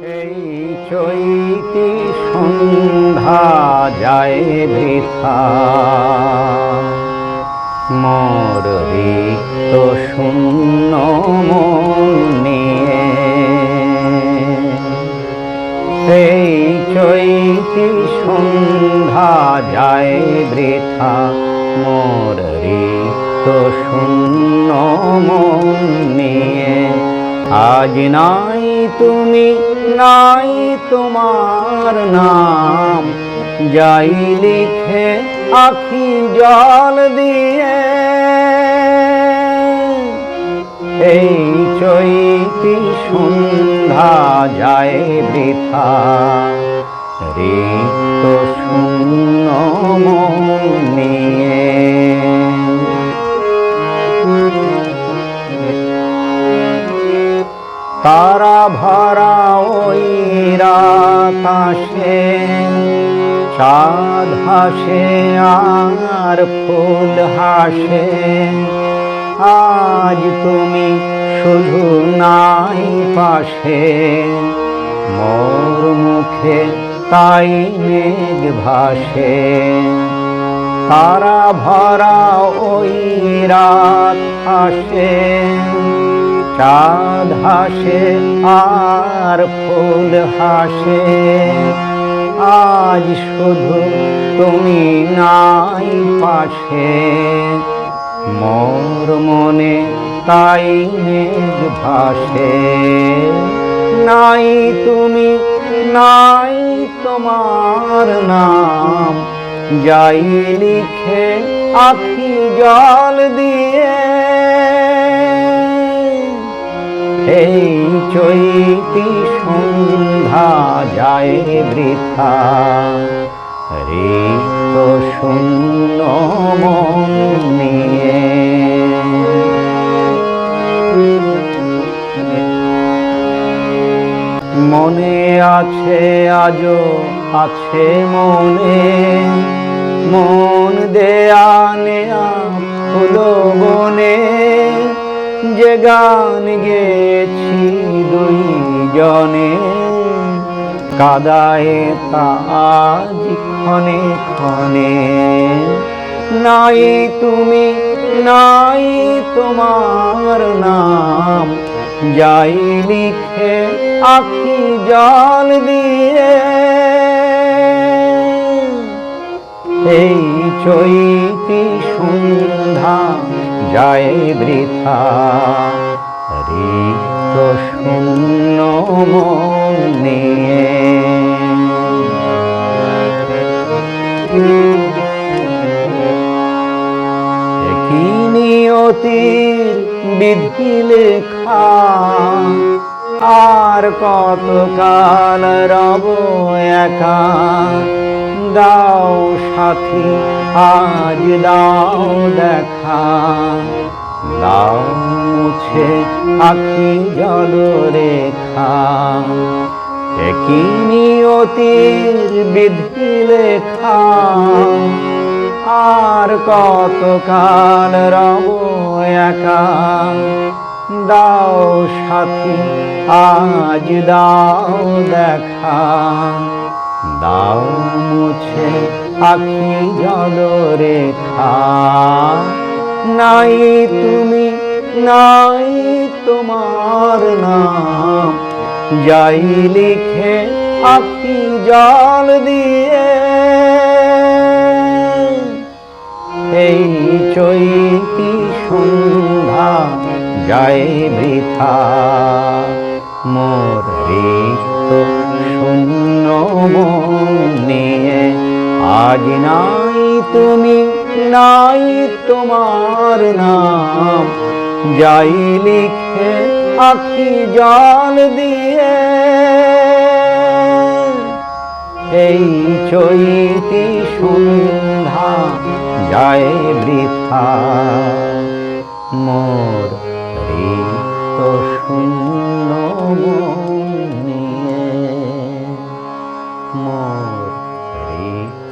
এই চৈতি সন্ধ্যা যায় বৃথা। মোর রিক্ত শূন্য নিয়ে। এই চৈতি সন্ধ্যা যায় বৃথা। মোর রিক্ত শূন্য নিয়ে। আজ নাই তুমি নাই তোমার নাম। যাই লিখে আখি জল দিয়ে, এই চৈতি সন্ধ্যা যায় বৃথা। রিক্ত শূন্য নিয়ে তারা ভরা রাত আসে চাঁদ হাসে আর ফুল হাসে। আজ তুমি শুধু নাই পাশে, মোর মুখে তাই মেঘ ভাসে। তারা ভরা ওই রাত আসে। চাঁদ হাসে আর ফুল হাসে। আজ শুধু তুমি নাই পাশে। মোর মনে তাই মেঘ ভাসে। নাই তুমি, নাই তোমার নাম। যাই লিখে আখি জল দিয়ে এই চৈতি সন্ধ্যা যায় বৃথা। রিক্ত শূন্য মন নিয়ে। মনে আছে, আজও আছে মনে। মন দেয়া নেয়া হলো বনে যে গান গেছি দুই জনে কাদায় তাজ ক্ষণে ক্ষণে। নাই তুমি, নাই তোমার নাম। যাই লিখে আখি জল দিয়ে। এই চৈতি সন্ধ্যা যায় বৃথা। রিক্ত শূন্য মন। নিয়ে নিয়তির বিধি লেখা, আর কত কাল রব একা? দাও সাথী, আজ দাও দেখা। দাও আখি জল রেখা একই নিয়তির বিধি লেখা। আর কত কাল রব একা? দাও সাথী, আজ দাও দেখা। দাও মুছে আখি জল রেখা নাই তুমি নাই তোমার নাম। যাই লিখে আখি জল দিয়ে। এই চৈতি সন্ধ্যা যায় বৃথা। মোর রিক্ত শূন্য নিয়ে আজ নাই তুমি, নাই তোমার নাম। যাই লিখে আখি জল দিয়ে, এই চৈতি সন্ধ্যা যায় বৃথা। মোর ঋত শূন্য নিয়ে, মোর ঋত